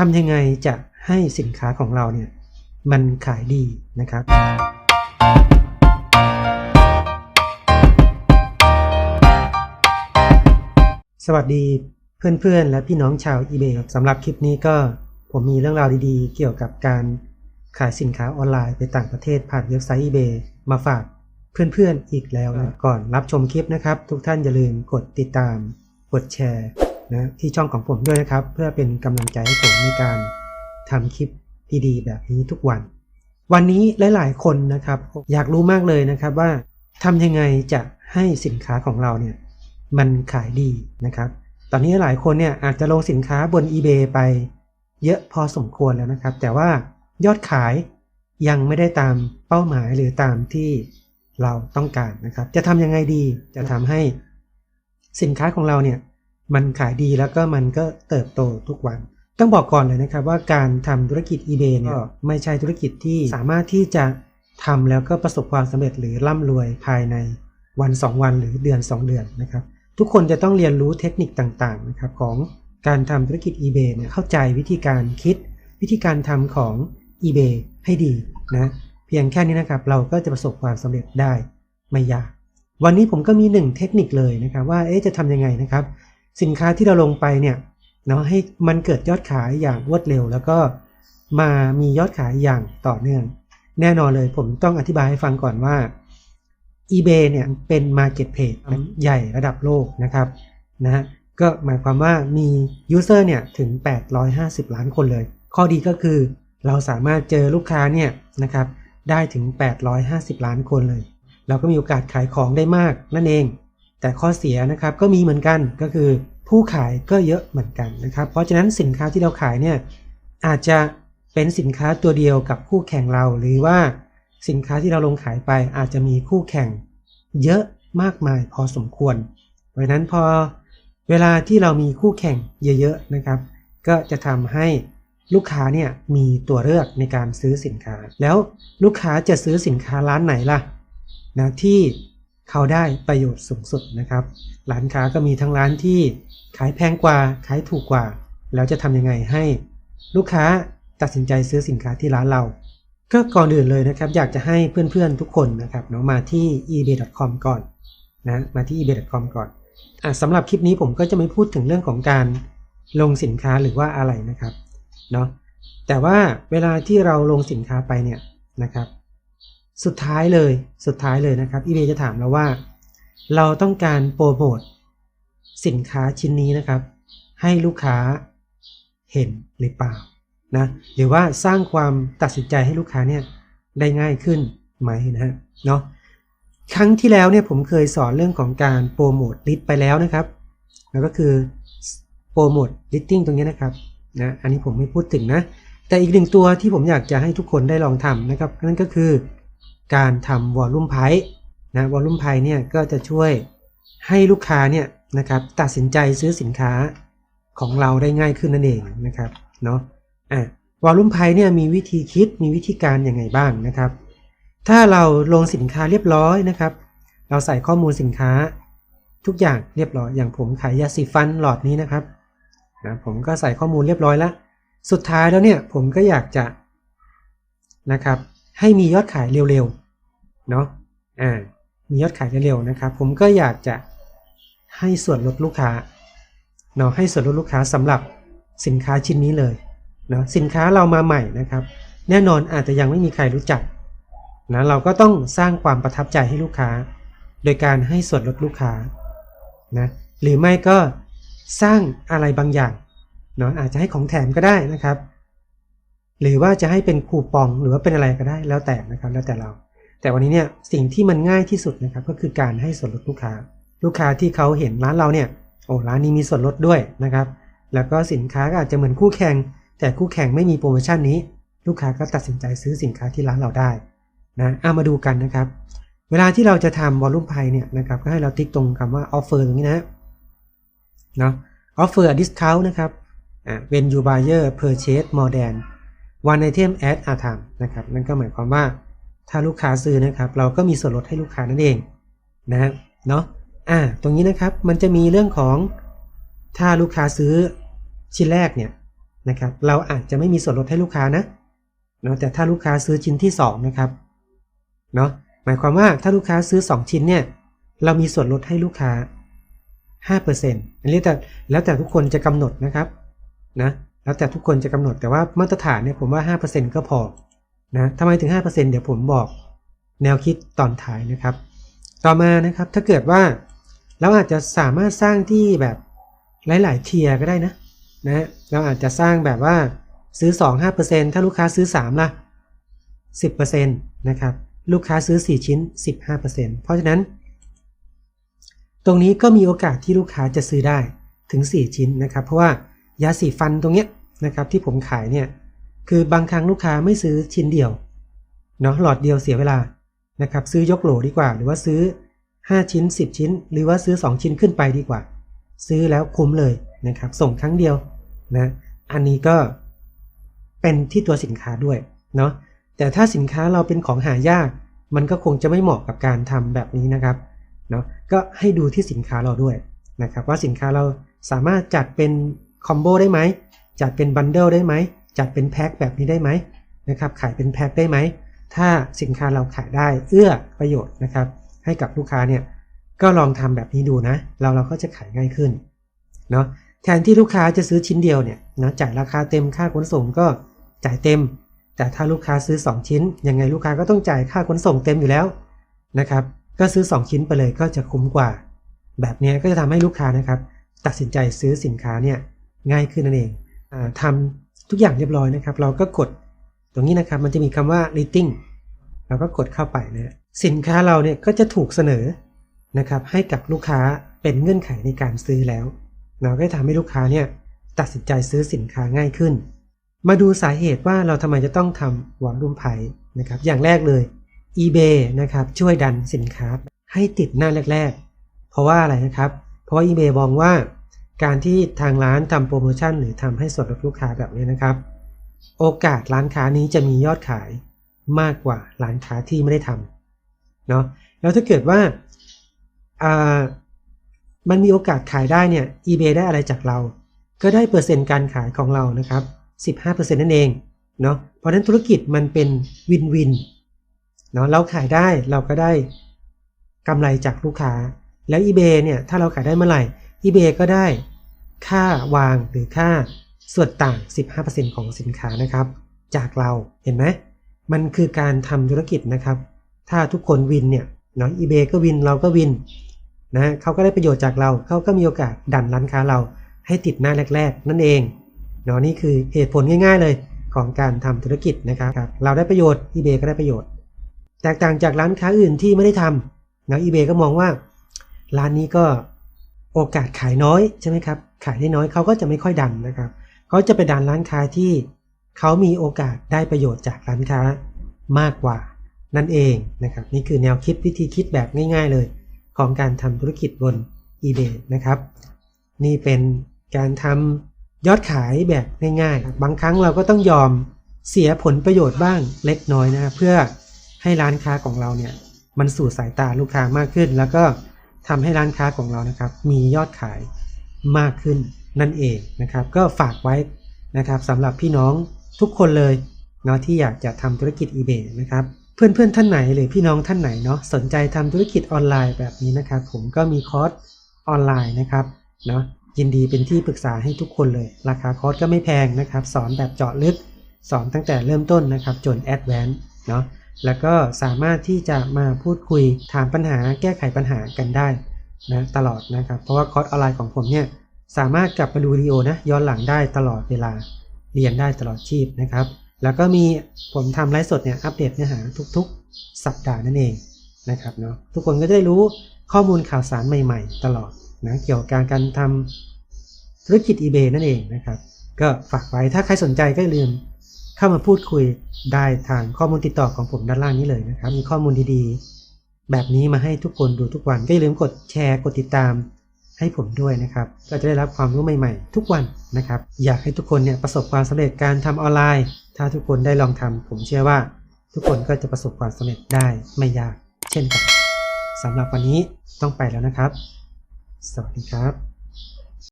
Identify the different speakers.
Speaker 1: ทำยังไงจะให้สินค้าของเราเนี่ยมันขายดีนะครับ สวัสดีเพื่อนๆ และพี่น้องชาว eBay ครับสำหรับคลิปนี้ก็ผมมีเรื่องราวดีๆ เกี่ยวกับการขายสินค้าออนไลน์ไปต่างประเทศผ่านเว็บไซต์ eBay มาฝากเพื่อนๆ อีกแล้วนะก่อนรับชมคลิปนะครับ ทุกท่านอย่าลืมกดติดตาม กดแชร์ นะที่ช่องของผมด้วยนะครับ เพื่อเป็นกำลังใจให้ผมในการทำคลิปดีๆแบบนี้ทุกวัน วันนี้หลาย ๆ คนนะครับ อยากรู้มากเลยนะครับว่าทำยังไงจะให้สินค้าของเราเนี่ยมันขายดีนะครับ ตอนนี้หลายคนเนี่ยอาจจะลงสินค้าบน eBay ไป เยอะพอสมควรแล้วนะครับ แต่ว่ายอดขายยังไม่ได้ตามเป้าหมายหรือตามที่เราต้องการนะครับ จะทำยังไงดีจะทำให้สินค้าของเราเนี่ย มันขายดีแล้วก็มันก็เติบโตทุกวัน ต้องบอกก่อนเลยนะครับว่าการทำธุรกิจ eBay เนี่ยไม่ใช่ธุรกิจที่สามารถที่จะทำแล้วก็ประสบความสำเร็จหรือร่ำรวยภายในวัน 2 วันหรือเดือน 2 เดือนนะครับ ทุกคนจะต้องเรียนรู้เทคนิคต่างๆนะครับของการทำธุรกิจ eBay เนี่ยเข้าใจวิธีการคิด วิธีการทำของ eBay ให้ดีนะเพียงแค่นี้นะครับเราก็จะประสบความสำเร็จได้ไม่ยาก วันนี้ผมก็มีหนึ่งเทคนิคเลยนะครับว่าเอ๊จะทำยังไงนะครับ สินค้าที่เราลงไปเนี่ยเนาะให้มันเกิดยอดขายอย่างรวดเร็ว แล้วก็มามียอดขายอย่างต่อเนื่อง แน่นอนเลยผมต้องอธิบายให้ฟังก่อนว่า eBay เนี่ยเป็น Marketplace ใหญ่ระดับโลกนะครับนะฮะก็หมายความว่ามี User เนี่ยถึง 850 ล้านคนเลย ข้อดีก็คือเราสามารถเจอลูกค้าเนี่ยนะครับได้ถึง 850 ล้านคนเลย เราก็มีโอกาสขายของได้มากนั่นเอง แต่ข้อเสียนะครับก็มีเหมือนกันก็คือผู้ขายก็เยอะเหมือนกันนะครับ เพราะฉะนั้นสินค้าที่เราขายเนี่ยอาจจะเป็นสินค้าตัวเดียวกับคู่แข่งเรา หรือว่าสินค้าที่เราลงขายไปอาจจะมีคู่แข่งเยอะมากมายพอสมควรเพราะฉะนั้นพอเวลาที่เรามีคู่แข่งเยอะๆนะครับ ก็จะทำให้ลูกค้าเนี่ยมีตัวเลือกในการซื้อสินค้า แล้วลูกค้าจะซื้อสินค้าร้านไหนล่ะนะที่ เขาได้ประโยชน์สูงสุดนะครับ ร้านค้าก็มีทั้งร้านที่ขายแพงกว่า ขายถูกกว่า แล้วจะทำยังไงให้ ลูกค้าตัดสินใจซื้อสินค้าที่ร้านเรา ก็ก่อนอื่นเลยนะครับ อยากจะให้เพื่อนๆทุกคนนะครับเนาะมาที่ ebay.com ก่อนนะมาที่ ebay.com ก่อนอสำหรับคลิปนี้ผมก็จะไม่พูดถึงเรื่องของการลงสินค้าหรือว่าอะไรนะครับเนาะแต่ว่าเวลาที่เราลงสินค้าไปเนี่ยนะครับ สุดท้ายเลยสุดท้ายเลยนะครับ eBay จะถามเราว่า เราต้องการโปรโมทสินค้าชิ้นนี้นะครับ ให้ลูกค้าเห็นหรือเปล่านะหรือว่าสร้างความตัดสินใจให้ลูกค้าเนี่ยได้ง่ายขึ้นไหมนะฮะเนาะครั้งที่แล้วเนี่ยผมเคยสอนเรื่องของการโปรโมทลิสต์ไปแล้วนะครับแล้วก็คือโปรโมทลิสติ้งตรงนี้นะครับนะอันนี้ผมไม่พูดถึงนะแต่อีกหนึ่งตัวที่ผมอยากจะให้ทุกคนได้ลองทำนะครับนั่นก็คือ การทำวอลลุ่มไพนะวอลลุ่มไพเนี่ยก็จะช่วยให้ลูกค้าเนี่ยนะครับตัดสินใจซื้อสินค้าของเราได้ง่ายขึ้นนั่นเองนะครับเนาะอะวอลลุ่มไพเนี่ยมีวิธีคิดมีวิธีการยังไงบ้างนะครับ ถ้าเราลงสินค้าเรียบร้อยนะครับ เราใส่ข้อมูลสินค้าทุกอย่างเรียบร้อยอย่างผมขายยาสีฟันหลอดนี้นะครับนะผมก็ใส่ข้อมูลเรียบร้อยแล้ว สุดท้ายแล้วเนี่ยผมก็อยากจะนะครับ ให้มียอดขายเร็วๆเนาะอ่ามียอดขายเร็วๆนะครับ ผมก็อยากจะให้ส่วนลดลูกค้าเนาะให้ส่วนลดลูกค้าสำหรับสินค้าชิ้นนี้เลยเนาะสินค้าเรามาใหม่นะครับ แน่นอนอาจจะยังไม่มีใครรู้จักนะเราก็ต้องสร้างความประทับใจให้ลูกค้า โดยการให้ส่วนลดลูกค้านะหรือไม่ก็สร้างอะไรบางอย่างเนาะอาจจะให้ของแถมก็ได้นะครับ หรือว่าจะให้เป็นคูปองหรือว่าเป็นอะไรก็ได้แล้วแต่นะครับแล้วแต่เรา แต่วันนี้เนี่ยสิ่งที่มันง่ายที่สุดนะครับก็คือการให้ส่วนลดลูกค้า ลูกค้าที่เขาเห็นร้านเราเนี่ยโอ้ร้านนี้มีส่วนลดด้วยนะครับแล้วก็สินค้าก็อาจจะเหมือนคู่แข่ง แต่คู่แข่งไม่มีโปรโมชั่นนี้ ลูกค้าก็ตัดสินใจซื้อสินค้าที่ร้านเราได้นะเอามาดูกันนะครับ เวลาที่เราจะทำวอลลุ่มไพเนี่ยนะครับก็ให้เราติ๊กตรงคำว่าออฟเฟอร์ตรงนี้นะเนาะ offer a discount นะครับอ่า when you buyer purchase more than one item at a time นะครับนั่นก็หมายความว่าถ้าลูกค้าซื้อนะครับ เราก็มีส่วนลดให้ลูกค้านั่นเองนะเนาะอ่าตรงนี้นะครับมันจะมีเรื่องของถ้าลูกค้าซื้อชิ้นแรกเนี่ยนะครับ เราอาจจะไม่มีส่วนลดให้ลูกค้านะเนาะแต่ถ้าลูกค้าซื้อชิ้นที่สองนะครับเนาะหมายความว่าถ้าลูกค้าซื้อ 2 ชิ้นเนี่ยเรามีส่วนลดให้ลูกค้า5%อันนี้แต่แล้วแต่ทุกคนจะกำหนดนะครับนะ แล้วแต่ทุกคนจะกำหนดแต่ว่ามาตรฐานเนี่ยผมว่า 5%ก็พอนะทำไมถึง 5%เดี๋ยวผมบอกแนวคิดตอนท้ายนะครับ ต่อมานะครับถ้าเกิดว่าเราอาจจะสามารถสร้างที่แบบหลาย ๆ เทียร์ก็ได้นะนะเราอาจจะสร้างแบบว่าซื้อ 2 5%ถ้าลูกค้าซื้อ 3 ล่ะ 10%นะครับลูกค้าซื้อ 4 ชิ้น 15%เพราะฉะนั้น ตรงนี้ก็มีโอกาสที่ลูกค้าจะซื้อได้ถึง 4 ชิ้นนะครับ เพราะว่ายาสีฟันตรงเนี้ย นะครับที่ผมขายเนี่ยคือบางครั้งลูกค้าไม่ซื้อชิ้นเดียวเนาะหลอดเดียวเสียเวลานะครับซื้อยกโหลดีกว่า หรือว่าซื้อ 5 ชิ้น 10 ชิ้น หรือว่าซื้อ 2 ชิ้นขึ้นไปดีกว่า ซื้อแล้วคุ้มเลยนะครับส่งครั้งเดียวนะอันนี้ก็เป็นที่ตัวสินค้าด้วยเนาะแต่ถ้าสินค้าเราเป็นของหายาก มันก็คงจะไม่เหมาะกับการทำแบบนี้นะครับเนาะก็ให้ดูที่สินค้าเราด้วยนะครับว่าสินค้าเราสามารถจัดเป็นคอมโบได้ไหม จัดเป็นบันเดิลได้ไหม จัดเป็นแพ็คแบบนี้ได้ไหมนะครับ ขายเป็นแพ็คได้ไหม ถ้าสินค้าเราขายได้เอื้อประโยชน์นะครับ ให้กับลูกค้าเนี่ย ก็ลองทำแบบนี้ดูนะ เราเราก็จะขายง่ายขึ้น เนาะ แทนที่ลูกค้าจะซื้อชิ้นเดียวเนี่ยนะ จ่ายราคาเต็มค่าขนส่งก็จ่ายเต็ม แต่ถ้าลูกค้าซื้อ 2 ชิ้น ยังไงลูกค้าก็ต้องจ่ายค่าขนส่งเต็มอยู่แล้วนะครับ ก็ซื้อ 2 ชิ้นไปเลยก็จะคุ้มกว่า แบบนี้ก็จะทำให้ลูกค้านะครับ ตัดสินใจซื้อสินค้าเนี่ยง่ายขึ้นนั่นเอง อาทำทุกอย่างเรียบร้อยนะครับ เราก็กดตรงนี้นะครับ มันจะมีคำว่า rating เราก็กดเข้าไปนะสินค้าเราเนี่ยก็จะถูกเสนอนะครับ ให้กับลูกค้าเป็นเงื่อนไขในการซื้อแล้ว เราก็จะทำให้ลูกค้าเนี่ยตัดสินใจซื้อสินค้าง่ายขึ้น มาดูสาเหตุว่าเราทำไมจะต้องทำวอลลุ่มไพนะครับ อย่างแรกเลย eBay นะครับช่วยดันสินค้าให้ติดหน้าแรก ๆ เพราะว่าอะไรนะครับ เพราะว่า eBay มองว่า การที่ทางร้านทำโปรโมชั่นหรือทำให้ส่วนลดลูกค้าแบบนี้นะครับ โอกาสร้านค้านี้จะมียอดขายมากกว่าร้านค้าที่ไม่ได้ทำเนาะแล้วถ้าเกิดว่าามันมีโอกาสขายได้เนี่ย eBay ได้อะไรจากเรา ก็ได้เปอร์เซ็นต์การขายของเรานะครับ 15%นั่นเองเนาะเพราะฉะนั้นธุรกิจมันเป็นวินวินเนาะเราขายได้เราก็ได้กำไรจากลูกค้า แล้ว eBay เนี่ยถ้าเราขายได้เมื่อไหร่ eBay ก็ได้ค่าวางหรือค่าส่วนต่าง 15%ของสินค้านะครับ จากเราเห็นไหมมันคือการทำธุรกิจนะครับ ถ้าทุกคนวินเนี่ยเนาะ eBay ก็วินเราก็วินนะเขาก็ได้ประโยชน์จากเราเขาก็มีโอกาสดันร้านค้าเราให้ติดหน้าแรก ๆ นั่นเองเนาะนี่คือเหตุผลง่ายๆเลยของการทำธุรกิจนะครับ เราได้ประโยชน์ eBay ก็ได้ประโยชน์ แตกต่างจากร้านค้าอื่นที่ไม่ได้ทำเนาะ eBay ก็มองว่า ร้านนี้ก็ โอกาสขายน้อยใช่ไหมครับ ขายได้น้อยเขาก็จะไม่ค่อยดันนะครับเขาจะไปดันร้านค้าที่เขามีโอกาสได้ประโยชน์จากร้านค้ามากกว่านั่นเองนะครับ นี่คือแนวคิดวิธีคิดแบบง่ายๆเลย ของการทำธุรกิจบน eBay นะครับ นี่เป็นการทำยอดขายแบบง่ายๆ บางครั้งเราก็ต้องยอมเสียผลประโยชน์บ้างเล็กน้อยนะเพื่อให้ร้านค้าของเราเนี่ยมันสู่สายตาลูกค้ามากขึ้น แล้วก็ ทำให้ร้านค้าของเรานะครับ มียอดขายมากขึ้นนั่นเองนะครับ ก็ฝากไว้นะครับสำหรับพี่น้องทุกคนเลยเนาะที่อยากจะทำธุรกิจ eBay นะครับเพื่อนๆท่านไหนหรือพี่น้องท่านไหนเนาะสนใจทำธุรกิจออนไลน์แบบนี้นะครับ ผมก็มีคอร์สออนไลน์นะครับเนาะยินดีเป็นที่ปรึกษาให้ทุกคนเลย ราคาคอร์สก็ไม่แพงนะครับ สอนแบบเจาะลึก สอนตั้งแต่เริ่มต้นนะครับ จนแอดแวนซ์เนาะ แล้วก็สามารถที่จะมาพูดคุยถามปัญหาแก้ไขปัญหากันได้นะตลอดนะครับ เพราะว่าคอร์สออนไลน์ของผมเนี่ยสามารถกลับไปดูวิดีโอนะย้อนหลังได้ตลอดเวลาเรียนได้ตลอดชีพนะครับ แล้วก็มีผมทำไลฟ์สดเนี่ยอัปเดตเนื้อหาทุกๆ สัปดาห์นั่นเองนะครับเนาะทุกคนก็จะได้รู้ข้อมูลข่าวสารใหม่ๆ ตลอดนะเกี่ยวกับการการทำธุรกิจ eBay นั่นเองนะครับ ก็ฝากไว้ถ้าใครสนใจก็อย่าลืม เข้ามาพูดคุยได้ทางข้อมูลติดต่อของผมด้านล่างนี้เลยนะครับ มีข้อมูลดีๆ แบบนี้มาให้ทุกคนดูทุกวัน ก็อย่าลืมกดแชร์กดติดตามให้ผมด้วยนะครับ ก็จะได้รับความรู้ใหม่ๆ ทุกวันนะครับ อยากให้ทุกคนเนี่ยประสบความสำเร็จการทำออนไลน์ ถ้าทุกคนได้ลองทำผมเชื่อว่า ทุกคนก็จะประสบความสำเร็จได้ไม่ยาก เช่นกันสำหรับวันนี้ต้องไปแล้วนะครับ สวัสดีครับ